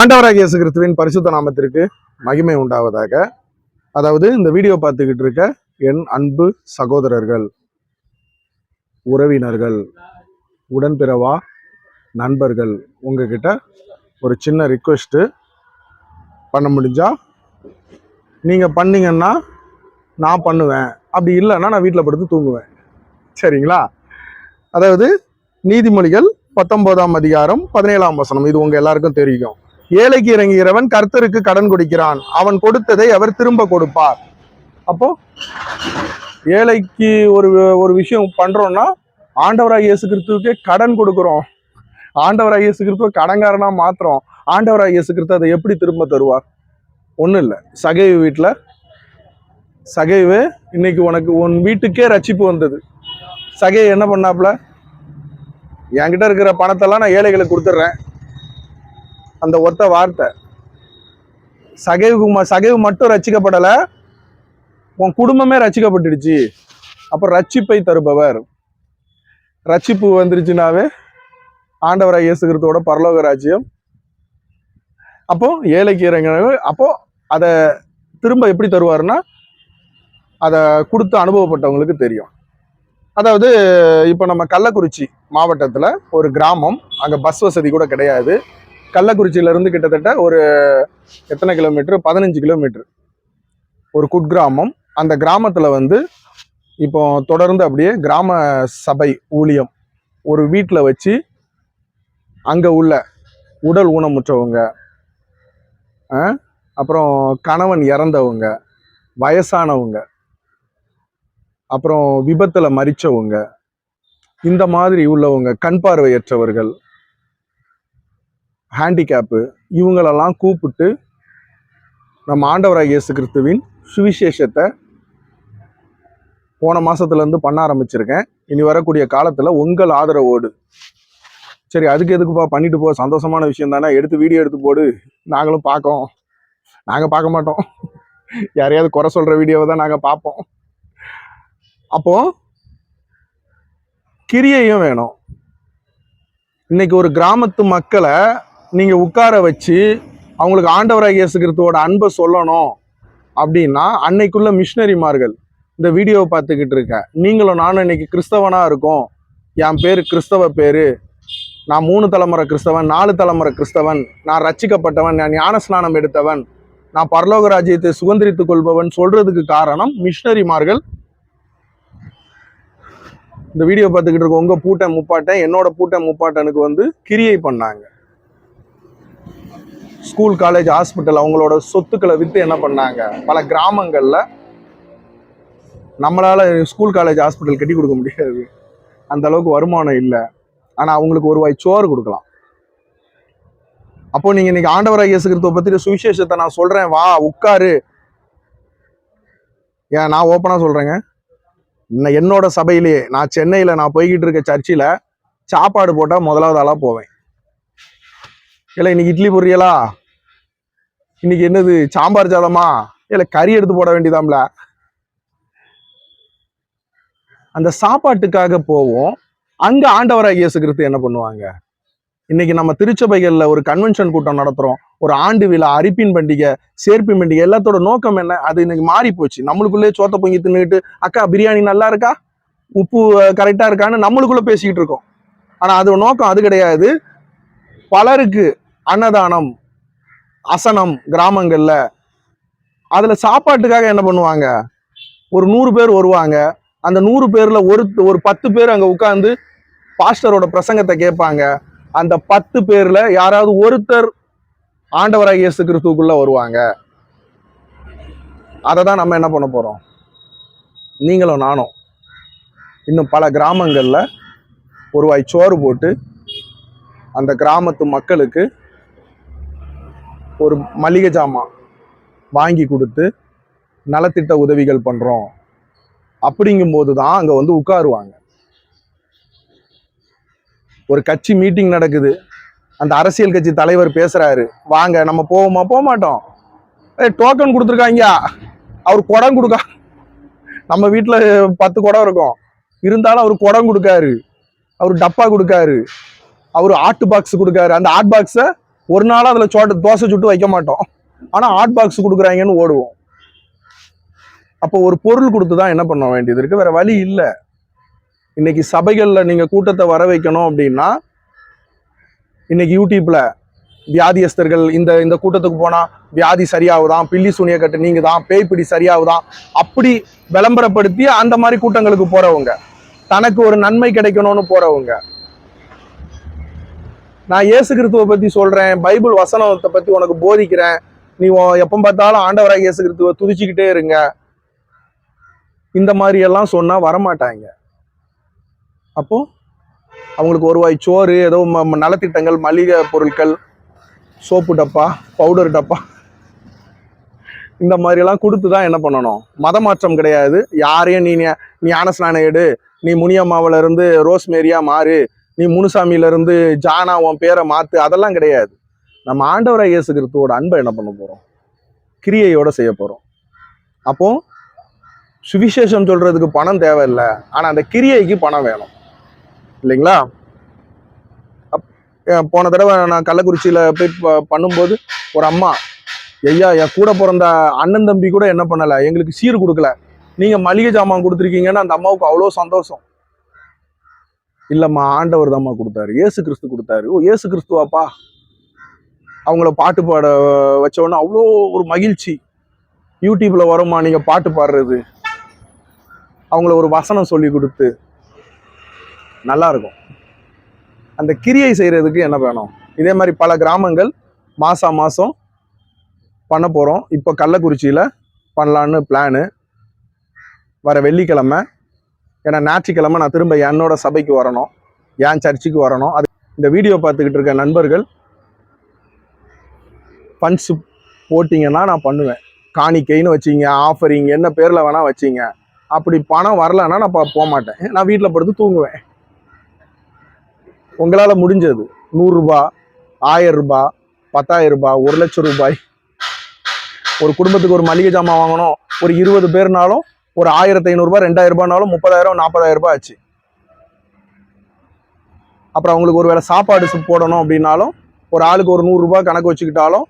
ஆண்டவராக இயேசு கிறிஸ்துவின் பரிசுத்த நாமத்திற்கு மகிமை உண்டாவதாக. அதாவது இந்த வீடியோ பார்த்துக்கிட்டு இருக்க என் அன்பு சகோதரர்கள் உறவினர்கள் உடன்பிறவா நண்பர்கள் உங்ககிட்ட ஒரு சின்ன ரிக்வெஸ்ட்டு பண்ண முடிஞ்சா நீங்கள் பண்ணீங்கன்னா நான் பண்ணுவேன். அப்படி இல்லைன்னா நான் வீட்டில் படுத்து தூங்குவேன். சரிங்களா? அதாவது நீதிமொழிகள் பத்தொன்பதாம் அதிகாரம் பதினேழாம் வசனம். இது உங்கள் எல்லாருக்கும் தெரியும். ஏழைக்கு இறங்குகிறவன் கர்த்தருக்கு கடன் கொடுக்கிறான். அவன் கொடுத்ததை அவர் திரும்ப கொடுப்பார். அப்போ ஏழைக்கு ஒரு ஒரு விஷயம் பண்றோம்னா ஆண்டவராக இயேசு கிறிஸ்துவுக்கே கடன் கொடுக்குறோம். ஆண்டவராக இயேசு கிறிஸ்துவ கடங்காரனா மாத்திரம் ஆண்டவராக இயேசு கிறிஸ்து அதை எப்படி திரும்ப தருவார்? ஒன்றும் இல்லை. சகைவு வீட்டில் சகைவு இன்னைக்கு உனக்கு உன் வீட்டுக்கே ரட்சிப்பு வந்தது. சகை என்ன பண்ணாப்புல? என்கிட்ட இருக்கிற பணத்தெல்லாம் நான் ஏழைகளுக்கு கொடுத்துட்றேன். அந்த ஒத்த வார்த்தை. சகைவுக்கு சகைவு மட்டும் ரச்சிக்கப்படலை உன் குடும்பமே ரச்சிக்கப்பட்டுடுச்சு அப்போ ரட்சிப்பை தருபவர். ரட்சிப்பு வந்துருச்சுனாவே ஆண்டவராக இயேசு கிறிஸ்துவோட பரலோக ராஜ்யம். அப்போ ஏழைக்கு இறங்கினவர் அப்போ அதை திரும்ப எப்படி தருவாருன்னா அதை கொடுத்து அனுபவப்பட்டவங்களுக்கு தெரியும். அதாவது இப்போ நம்ம கள்ளக்குறிச்சி மாவட்டத்தில் ஒரு கிராமம் அங்கே பஸ் வசதி கூட கிடையாது. கள்ளக்குறிச்சியிலேருந்து கிட்டத்தட்ட ஒரு எத்தனை கிலோமீட்ரு பதினஞ்சு கிலோமீட்ரு ஒரு குட்கிராமம். அந்த கிராமத்தில் வந்து இப்போ தொடர்ந்து அப்படியே கிராம சபை ஊழியம் ஒரு வீட்டில் வச்சு அங்கே உள்ள உடல் ஊனமுற்றவங்க அப்புறம் கணவன் இறந்தவங்க வயசானவங்க அப்புறம் விபத்தில் மறித்தவங்க இந்த மாதிரி உள்ளவங்க கண் பார்வையற்றவர்கள் ஹேண்டிகேப்பு இவங்களெல்லாம் கூப்பிட்டு நம்ம ஆண்டவராக இயேசு கிறிஸ்துவின் சுவிசேஷத்தை போன மாதத்துலேருந்து பண்ண ஆரம்பிச்சிருக்கேன். இனி வரக்கூடிய காலத்தில் உங்கள் ஆதரவோடு. சரி அதுக்கு எதுக்குப்பா பண்ணிட்டு போ? சந்தோஷமான விஷயம் தானே? எடுத்து வீடியோ எடுத்து போடு. நாங்களும் பார்க்கோம். நாங்கள் பார்க்க மாட்டோம். யாரையாவது குறை சொல்கிற வீடியோவை தான் நாங்கள் பார்ப்போம். அப்போது கிரியையும் வேணும். இன்னைக்கு ஒரு கிராமத்து மக்களை நீங்கள் உட்கார வச்சு அவங்களுக்கு ஆண்டவராக இயேசுகிறதோட அன்பை சொல்லணும் அப்படின்னா அன்னைக்குள்ள மிஷினரிமார்கள் இந்த வீடியோவை பார்த்துக்கிட்டு இருக்கேன். நீங்களும் நானும் இன்னைக்கு கிறிஸ்தவனாக இருக்கோம். என் பேர் கிறிஸ்தவ பேர். நான் மூணு தலைமுறை கிறிஸ்தவன் நாலு தலைமுறை கிறிஸ்தவன். நான் ரச்சிக்கப்பட்டவன் நான் ஞானஸ்நானம் எடுத்தவன். நான் பரலோக ராஜ்யத்தை சுதந்திரித்துக் கொள்பவன் சொல்றதுக்கு காரணம் மிஷினரிமார்கள். இந்த வீடியோ பார்த்துக்கிட்டு இருக்க உங்கள் பூட்டை முப்பாட்டன் என்னோட பூட்டை முப்பாட்டனுக்கு வந்து கிரியை பண்ணாங்க. ஸ்கூல் காலேஜ் ஹாஸ்பிட்டல் அவங்களோட சொத்துக்களை விற்று என்ன பண்ணாங்க? பல கிராமங்களில் நம்மளால் ஸ்கூல் காலேஜ் ஹாஸ்பிட்டல் கட்டி கொடுக்க முடியாது. அந்த அளவுக்கு வருமானம் இல்லை. ஆனால் அவங்களுக்கு ஒரு வாய் சோறு கொடுக்கலாம். அப்போ நீங்கள் இன்னைக்கு ஆண்டவராக இயேசு பற்றி சுவிசேஷத்தை நான் சொல்கிறேன் வா உட்காரு. ஏன் நான் ஓப்பனாக சொல்கிறேங்க இன்ன- என்னோட சபையிலேயே நான் சென்னையில் நான் போய்கிட்டு இருக்க சர்ச்சில் சாப்பாடு போட்டால் முதலாவது ஆளாக போவேன். இல்லை இன்னைக்கு இட்லி பொரியலா? இன்னைக்கு என்னது சாம்பார் சாதமா இல்லை கறி எடுத்து போட வேண்டியதாம்ல. அந்த சாப்பாட்டுக்காக போவோம். அங்க ஆண்டவராக இயேசு கிறிஸ்து என்ன பண்ணுவாங்க? இன்னைக்கு நம்ம திருச்சபைகள்ல ஒரு கன்வென்ஷன் கூட்டம் நடத்துறோம். ஒரு ஆண்டு விழா அரிப்பின் பண்டிகை சேர்ப்பின் பண்டிகை எல்லாத்தோட நோக்கம் என்ன? அது இன்னைக்கு மாறி போச்சு. நம்மளுக்குள்ளே சோத்த பொங்கி தின்னுக்கிட்டு அக்கா பிரியாணி நல்லா இருக்கா? உப்பு கரெக்டா இருக்கான்னு நம்மளுக்குள்ள பேசிக்கிட்டு இருக்கோம். ஆனா அது நோக்கம் அது கிடையாது. பலருக்கு அன்னதானம் அசனம் கிராமங்களில். அதில் சாப்பாட்டுக்காக என்ன பண்ணுவாங்க? ஒரு நூறு பேர் வருவாங்க. அந்த நூறு பேரில் ஒரு ஒரு பத்து பேர் அங்கே உட்காந்து பாஸ்டரோட பிரசங்கத்தை கேட்பாங்க. அந்த பத்து பேரில் யாராவது ஒருத்தர் ஆண்டவராக இயேசு கிறிஸ்துக்குள்ளே வருவாங்க. அதை தான் நம்ம என்ன பண்ண போகிறோம் நீங்களும் நானும் இன்னும் பல கிராமங்களில் ஒரு வாய் சோறு போட்டு அந்த கிராமத்து மக்களுக்கு ஒரு மளிகை ஜாமான் வாங்கி கொடுத்து நலத்திட்ட உதவிகள் பண்ணுறோம் அப்படிங்கும்போது தான் அங்கே வந்து உட்காருவாங்க. ஒரு கட்சி மீட்டிங் நடக்குது. அந்த அரசியல் கட்சி தலைவர் பேசுறாரு. வாங்க நம்ம போவோமா? போக மாட்டோம் ஏய் டோக்கன் கொடுத்துருக்காங்க. அவர் குடம் கொடுக்கா நம்ம வீட்டில் பத்து குடம் இருக்கும். இருந்தாலும் அவர் குடம் கொடுக்காரு. அவர் டப்பா கொடுக்காரு. அவர் ஆர்ட் பாக்ஸ் கொடுக்காரு. அந்த ஆர்ட் பாக்ஸை ஒரு நாள் அதில் சோட்ட தோசை சுட்டு வைக்க மாட்டோம். ஆனால் ஆர்ட் பாக்ஸ் கொடுக்குறாங்கன்னு ஓடுவோம். அப்போ ஒரு பொருள் கொடுத்து தான் என்ன பண்ண வேண்டியது இருக்குது வேற வழி இல்லை. இன்னைக்கு சபைகளில் நீங்கள் கூட்டத்தை வர வைக்கணும் அப்படின்னா இன்னைக்கு யூடியூப்பில் வியாதியஸ்தர்கள் இந்த இந்த கூட்டத்துக்கு போனால் வியாதி சரியாகுதான் பில்லி சுனிய கட்டு நீங்கள் தான் பேய்பிடி சரியாகுதான் அப்படி விளம்பரப்படுத்தி அந்த மாதிரி கூட்டங்களுக்கு போகிறவங்க தனக்கு ஒரு நன்மை கிடைக்கணும்னு போகிறவங்க நான் இயேசு கிறிஸ்துவை பற்றி சொல்கிறேன் பைபிள் வசனத்தை பற்றி உனக்கு போதிக்கிறேன். நீ எப்போ பார்த்தாலும் ஆண்டவராக இயேசு கிறிஸ்துவை துதிச்சிக்கிட்டே இருங்க. இந்த மாதிரியெல்லாம் சொன்னால் வரமாட்டாங்க. அப்போ அவங்களுக்கு ஒருவாய் சோறு ஏதோ ம- நலத்திட்டங்கள் மளிகை பொருட்கள் சோப்பு டப்பா பவுடர் டப்பா. இந்த மாதிரியெல்லாம் கொடுத்து தான் என்ன பண்ணணும்? மத மாற்றம் கிடையாது. யாரையும் நீ ஞான ஸ்நானம் எடு. நீ முனியம்மாவில இருந்து ரோஸ்மேரியா மாறு. நீ முனுசாமியில இருந்து ஜானா உன் பேரை மாத்து அதெல்லாம் கிடையாது. நம்ம ஆண்டவராக இயேசு கிறிஸ்துவோட அன்பை என்ன பண்ண போகிறோம் கிரியையோட செய்ய போகிறோம் அப்போது சுவிசேஷம் சொல்கிறதுக்கு பணம் தேவையில்லை. ஆனால் அந்த கிரியைக்கு பணம் வேணும். இல்லைங்களா? அப்- போன தடவை நான் கள்ளக்குறிச்சியில் போய் ப- பண்ணும்போது ஒரு அம்மா ஐயா என் கூட பிறந்த அண்ணன் தம்பி கூட என்ன பண்ணலை? எங்களுக்கு சீர் கொடுக்கல. நீங்கள் மளிகை ஜாமான் கொடுத்துருக்கீங்கன்னு அந்த அம்மாவுக்கு அவ்வளோ சந்தோஷம். இல்லைம்மா ஆண்டவர் தாம்மா கொடுத்தாரு. ஏசு கிறிஸ்து கொடுத்தாரு. ஓ ஏசு கிறிஸ்துவாப்பா? அவங்கள பாட்டு பாட வச்சோன்னா அவ்வளோ ஒரு மகிழ்ச்சி. யூடியூப்ல வருமா நீங்க பாட்டு பாடுறது. அவங்கள ஒரு வசனம் சொல்லி கொடுத்து நல்லா இருக்கும். அந்த கிரியை செய்கிறதுக்கு என்ன வேணும்? இதே மாதிரி பல கிராமங்கள் மாசா மாதம் பண்ண போகிறோம் இப்போ கள்ளக்குறிச்சியில் பண்ணலான்னு பிளானு வர வெள்ளிக்கிழமை ஏன்னா ஞாயிற்றுக்கிழமை நான் திரும்ப என்னோட சபைக்கு வரணும் என் சர்ச்சுக்கு வரணும். அது இந்த வீடியோ பார்த்துக்கிட்டு இருக்க நண்பர்கள் ஃபண்ட்ஸ் போட்டிங்கன்னா நான் பண்ணுவேன். காணிக்கைன்னு வச்சிங்க ஆஃபரிங் என்ன பேரில் வேணால் வச்சிங்க. அப்படி பணம் வரலன்னா நான் போக மாட்டேன். நான் வீட்டில் படுத்து தூங்குவேன். உங்களால் முடிஞ்சது. நூறுரூபா ஆயரூபா பத்தாயிரரூபா பத்தாயிரம் ரூபாய் ஒரு லட்சம் ரூபாய். ஒரு குடும்பத்துக்கு ஒரு மளிகை ஜாமான் வாங்கணும். ஒரு இருபது பேர்னாலும் ஒரு ஆயிரத்தி ஐநூறுரூபா ரெண்டாயிரம் ரூபாய்னாலும் முப்பதாயிரம் நாற்பதாயிரம் ரூபாய் ஆச்சு. அப்புறம் அவங்களுக்கு ஒரு வேளை சாப்பாடு போடணும் அப்படின்னாலும் ஒரு ஆளுக்கு ஒரு நூறுரூபா கணக்கு வச்சுக்கிட்டாலும்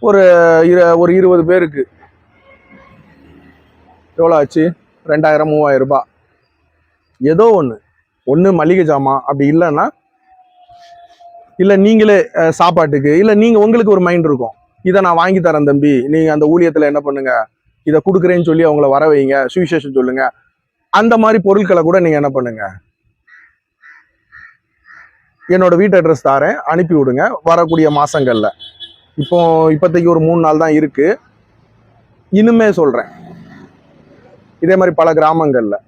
ஒரு இரு- ஒரு இருபது பேருக்கு எவ்வளோ ஆச்சு? ரெண்டாயிரம் மூவாயிரம் ரூபாய். ஏதோ ஒன்று ஒன்று மளிகை ஜாமான் அப்படி இல்லைன்னா இல்லை நீங்களே சாப்பாட்டுக்கு இல்லை நீங்கள் உங்களுக்கு ஒரு மைண்ட் இருக்கும். இதை நான் வாங்கி தரேன் தம்பி. நீங்கள் அந்த ஊழியத்தில் என்ன பண்ணுங்கள் இதை கொடுக்குறேன்னு சொல்லி அவங்கள வர வைங்க சுவிசேஷம் சொல்லுங்க. அந்த மாதிரி பொருட்களை கூட நீங்கள் என்ன பண்ணுங்க? என்னோட வீட்டு அட்ரஸ் தாரேன் அனுப்பி விடுங்க. வரக்கூடிய மாதங்களில் இப்போ இப்போதைக்கு ஒரு மூணு நாள் தான் இருக்கு. இனிமே சொல்கிறேன் இதே மாதிரி பல கிராமங்களில்.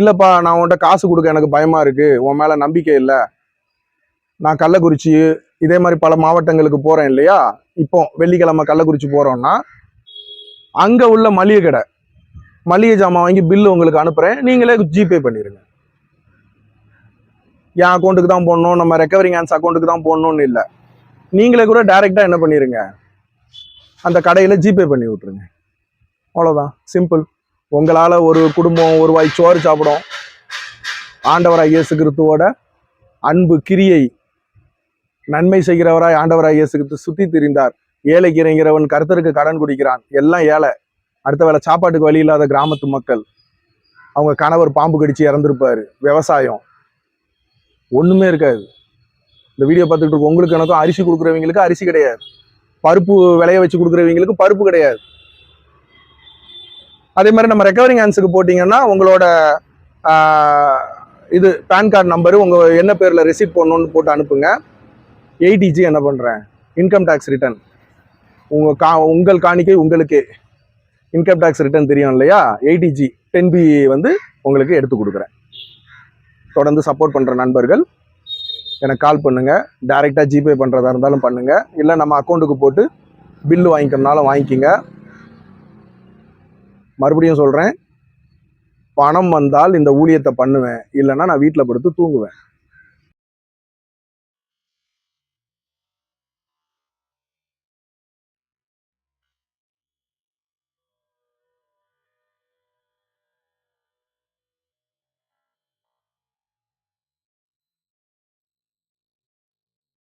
இல்லைப்பா நான் உன்கிட்ட காசு கொடுக்க எனக்கு பயமாக இருக்குது உன் மேலே நம்பிக்கை இல்லை. நான் கள்ளக்குறிச்சி இதே மாதிரி பல மாவட்டங்களுக்கு போகிறேன் இல்லையா? இப்போ வெள்ளிக்கிழமை கள்ளக்குறிச்சி போகிறோன்னா அங்கே உள்ள மளிகை கடை. மளிகை ஜாமான் வாங்கி பில்லு உங்களுக்கு அனுப்புகிறேன் நீங்களே ஜிபே பண்ணிடுங்க என் அக்கௌண்ட்டுக்கு தான் போடணும். நம்ம ரெக்கவரிங் ஹேண்ட்ஸ் அக்கௌண்ட்டுக்கு தான் போடணும்னு இல்லை. நீங்களே கூட டைரெக்டாக என்ன பண்ணிடுங்க அந்த கடையில் ஜிபே பண்ணி விட்ருங்க அவ்வளோதான் சிம்பிள் உங்களால் ஒரு குடும்பம் ஒரு வாய் சோறு சாப்பிடும். ஆண்டவராய் இயேசு கிறிஸ்துவோட அன்பு கிரியை நன்மை செய்கிறவராய் ஆண்டவராய் இயேசு கிறிஸ்து திரிந்தார். ஏழைக்கிறங்கிறவன் கருத்தருக்கு கடன் குடிக்கிறான். எல்லாம் ஏழை. அடுத்த வேளை சாப்பாட்டுக்கு வழி இல்லாத கிராமத்து மக்கள். அவங்க கணவர் பாம்பு கடிச்சு இறந்துருப்பாரு. விவசாயம். ஒன்றுமே இருக்காது. இந்த வீடியோ பார்த்துக்கிட்டு இருக்க உங்களுக்கு எனக்கும் அரிசி கொடுக்குறவங்களுக்கு அரிசி கிடையாது. பருப்பு விளைய வச்சு கொடுக்குறவங்களுக்கு பருப்பு கிடையாது. அதே மாதிரி நம்ம ரெக்கவரிங் ஆன்ஸுக்கு போட்டிங்கன்னா உங்களோட இது பேன் கார்டு நம்பரு உங்கள் என்ன பேரில் ரெசிப்ட் போடணுன்னு போட்டு அனுப்புங்க. எயிட்டிஜி என்ன பண்ணுறேன் இன்கம் டேக்ஸ் ரிட்டர்ன் உங்கள் கா உங்கள் காணிக்கை உங்களுக்கே இன்கம் டேக்ஸ் ரிட்டர்ன் தெரியும் இல்லையா? எயிட்டிஜி டென் பி வந்து உங்களுக்கு எடுத்து கொடுக்குறேன். தொடர்ந்து சப்போர்ட் பண்ணுற நண்பர்கள் எனக்கு கால் பண்ணுங்கள் டைரெக்டாக ஜிபே பண்ணுறதா இருந்தாலும் பண்ணுங்கள் இல்லை நம்ம அக்கௌண்ட்டுக்கு போட்டு பில்லு வாங்கிக்கிறனாலும் வாங்கிக்கிங்க. மறுபடியும் சொல்கிறேன் பணம் வந்தால் இந்த ஊழியத்தை பண்ணுவேன். இல்லைன்னா நான் வீட்டில் படுத்து தூங்குவேன்.